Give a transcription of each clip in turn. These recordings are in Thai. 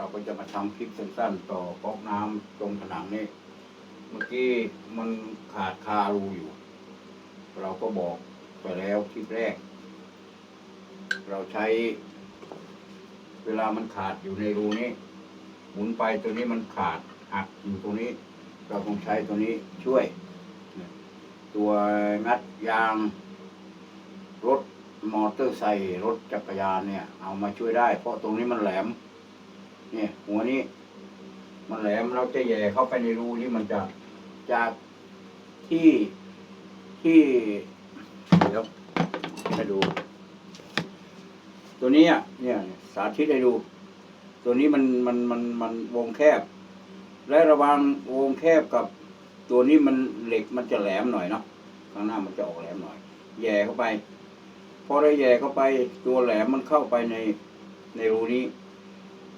เราก็จะมาทำคลิปสั้นๆต่อก๊อกน้ำตรงผนังนี่เมื่อกี้มันขาดคารูอยู่ เราก็บอกไปแล้วคลิปแรก เราใช้ เวลามันขาดอยู่ในรูนี้หมุนไปตัวนี้มันขาดหักอยู่ตรงนี้ เราต้องใช้ตัวนี้ช่วย ตัวงัดยาง รถมอเตอร์ไซค์รถจักรยานเนี่ย เอามาช่วยได้ เพราะตรงนี้มันแหลม เนี่ยหัวนี้ มันแหลมเราจะแย่เข้าไปในรูนี้มันจะจากที่ที่เดี๋ยวให้ดู ตัวนี้อะเนี่ย สาธิตให้ดู ตัวนี้มันมันมันมันวงแคบ และระว่างวงแคบกับตัวนี้มันเหล็กมันจะแหลมหน่อยเนาะข้างหน้ามันจะออกแหลมหน่อย แย่เข้าไป พอได้แย่เข้าไป ตัวแหลมมันเข้าไปในในรูนี้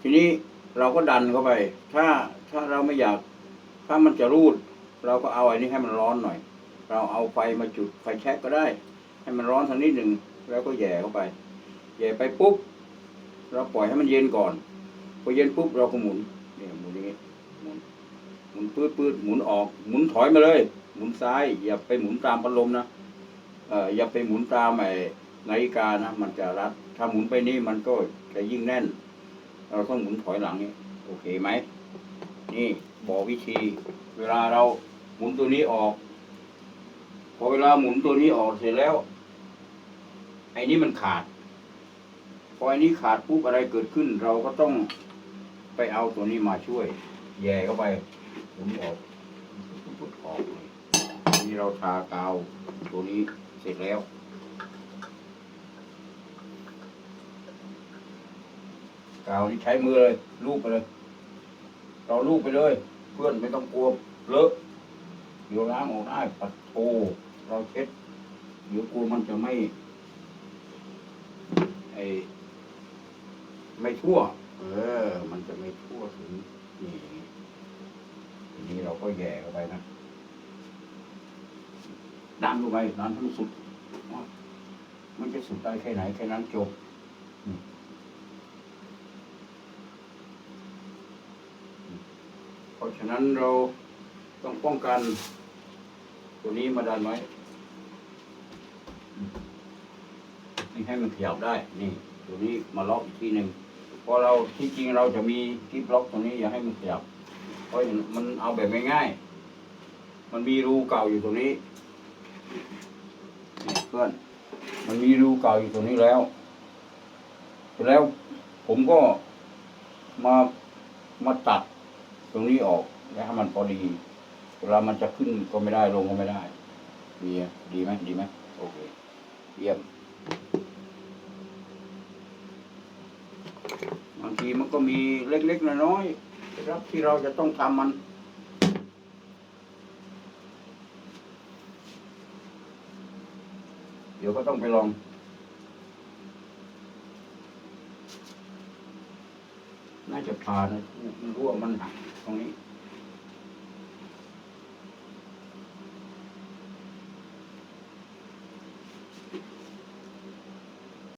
ทีนี้เราก็ดันเข้าไป ถ้าถ้าเราไม่อยาก ถ้ามันจะรูด เราก็เอาอันนี้ให้มันร้อนหน่อย เราเอาไฟมาจุดไฟแช็กก็ได้ ให้มันร้อนสักนิดหนึ่งแล้วก็แย่เข้าไปแย่ไปปุ๊บเราปล่อยให้มันเย็นก่อนพอเย็นปุ๊บเราก็หมุนเนี่ยหมุนอย่างนี้หมุนหมุนปืดปืดหมุนออกหมุนถอยมาเลย หมุนซ้าย อย่าไปหมุนตามพัดลมนะเอออย่าไปหมุนตามไอ้นาฬิกานะมันจะรัดถ้าหมุนไปนี่มันก็จะยิ่งแน่น เราต้องหมุนถอยหลังนี่โอเคไหมนี่บอกวิธี เวลาเราหมุนตัวนี้ออก พอเวลาหมุนตัวนี้ออกเสร็จแล้ว ไอ้นี่มันขาด พอไอ้นี้ขาดปุ๊บอะไรเกิดขึ้น เราก็ต้องไปเอาตัวนี้มาช่วย แย่เข้าไปหมุนออกพุดออกนี่เราทากาวตัวนี้เสร็จแล้ว กาวนี่ใช้มือเลยลูบไปเลย เราลูบไปเลย เพื่อนไม่ต้องกลัวเลอะเดี๋ยวล้างออกได้ปัดโทเราเช็ดเดี๋ยวกลัวมันจะไม่ไอไม่ทั่ว เออ มันจะไม่ทั่วถึงนี่ทีนี้เราก็แย่เข้าไปนะดันลงไปดันทั้งสุด มันจะสุดได้แค่ไหนแค่นั้นจบ เพ ราะฉะนั้นเราต้องป้องกัน ตัวนี้มาดันไว้ให้มันขยับได้ นี่ ตัวนี้มาล็อกอีกทีหนึ่งพอเราที่จริงเราจะมีที่ล็อกตรงนี้อย่าให้มันขยับ เพราะมันเอาแบบง่ายๆ มันมีรูเก่าอยู่ตรงนี้เพื่อน มันมีรูเก่าอยู่ตรงนี้แล้ว แล้วผมก็มามาตัด ตรงนี้ออกแล้วให้มันพอดีเวลามันจะขึ้นก็ไม่ได้ลงก็ไม่ได้ ดีดีไหมดีไหมโอเค เยี่ยมบางทีมันก็มีเล็กๆน้อยๆครับที่เราจะต้องทำมันเดี๋ยวก็ต้องไปลอง น่าจะผ่านมันรู้ว่ามันหัก ตรงนี้